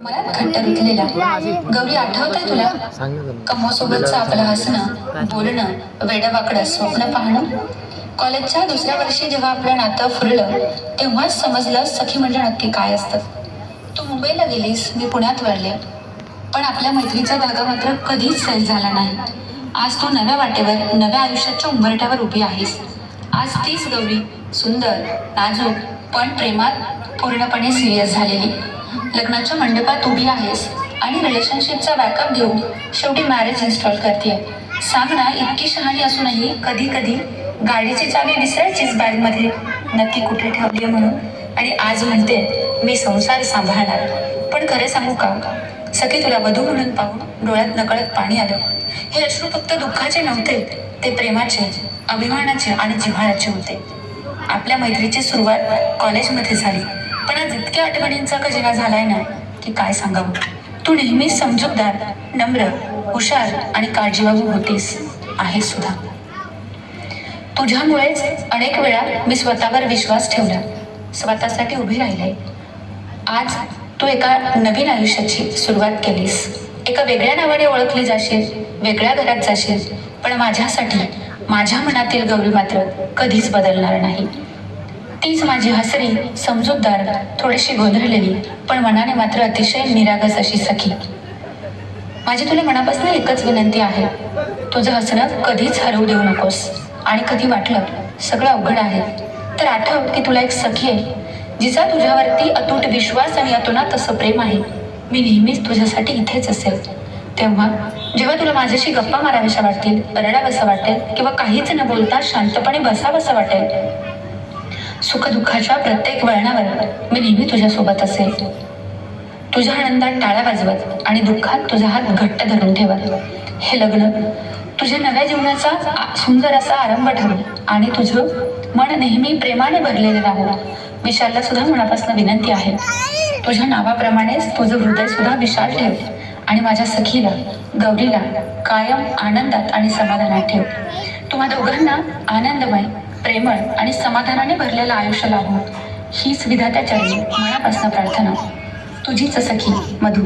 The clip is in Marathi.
मनात घट्ट रुतलेला गौरी आठवतंय तुला. कमोसोबतचं आपलं हसणं बोलणं वेडवाकडं स्वप्न पाहणं. कॉलेजच्या दुसऱ्या वर्षी जेव्हा आपलं नातं फुरलं तेव्हाच समजलं सखी म्हणजे नक्की काय असतं. तू मुंबईला गेलीस मी पुण्यात वाढले. पण आपल्या मैत्रीचा धागा मात्र कधीच सैल झाला नाही. आज तू नव्या वाटेवर नव्या आयुष्याच्या उंबरठ्यावर उभी आहेस. आज तीच गौरी सुंदर नाजूक पण प्रेमात पूर्णपणे सिरियस झालेली. लग्नाच्या मंडपात उभी आहेस आणि रिलेशनशिपचा बॅकअप घेऊन शेवटी मॅरेज इन्स्टॉल करते सांग ना इतकी शहाणी असूनही कधी कधी गाडीची चावी विसरायचीच बॅगमध्ये नक्की कुठे ठेवली आहे म्हणून? आणि आज म्हणते मी संसार सांभाळणार. पण खरं सांगू का? सखी तुला वधू म्हणून पाहून डोळ्यात नकळत पाणी आलं. हे अश्रू फक्त दुःखाचे नव्हते ते प्रेमाचे अभिमानाचे आणि जिव्हाळ्याचे होते. आपल्या मैत्रीची सुरुवात कॉलेजमध्ये झाली. पण जितक्या आठवणींचा खजिना झालाय ना की काय सांगावं? तू नेहमी समजूतदार नम्र हुशार आणि काळजीवाहू होतीस आहे सुद्धा. तुझ्यामुळेच अनेक वेळा मी स्वतःवर विश्वास ठेवला. स्वतःसाठी उभी राहिले आज तू एका नवीन आयुष्याची सुरुवात केलीस. एका वेगळ्या नावाने ओळखली जाशील वेगळ्या घरात जाशील पण माझ्यासाठी माझ्या मनातील गौरी मात्र कधीच बदलणार नाही. तीच माझी हसरी समजूतदार थोडीशी गोंधळलेली पण मनाने मात्र अतिशय निरागस अशी सखी. माझी तुला मनापासून एकच विनंती आहे. तुझं हसणं कधीच हरवू देऊ नकोस. आणि कधी वाटलं सगळं अवघड आहे. तर आठव की तुला एक सखी आहे जिचा तुझ्यावरती अतूट विश्वास आणि अतोनात असं प्रेम आहे. मी नेहमीच तुझ्यासाठी इथेच असेल. तेव्हा जेव्हा तुला माझ्याशी गप्पा माराव्याशा वाटतील रडावंसं वाटेल किंवा काहीच न बोलता शांतपणे बसावंसं वाटेल सुखदुःखाच्या प्रत्येक वळणावर मी नेहमी तुझ्यासोबत असेल. तुझ्या आनंदात टाळ्या वाजवत आणि दुःखात तुझा हात घट्ट धरून ठेवत. हे लग्न तुझ्या नव्या जीवनाचा सुंदर असा आरंभ ठरू आणि तुझं मन नेहमी प्रेमाने भरलेले राहू विशालला सुद्धा मनापासून विनंती आहे. तुझ्या नावाप्रमाणेच तुझं हृदय सुद्धा विशाल ठेव आणि माझ्या सखीला गौरीला कायम आनंदात आणि समाधानात ठेव. तुम्हा दोघांना आनंदमय प्रेमळ आणि समाधानाने भरलेलं आयुष्य लाभो हीच विधात्याच्या मनापासून प्रार्थना. तुझीच सखी मधु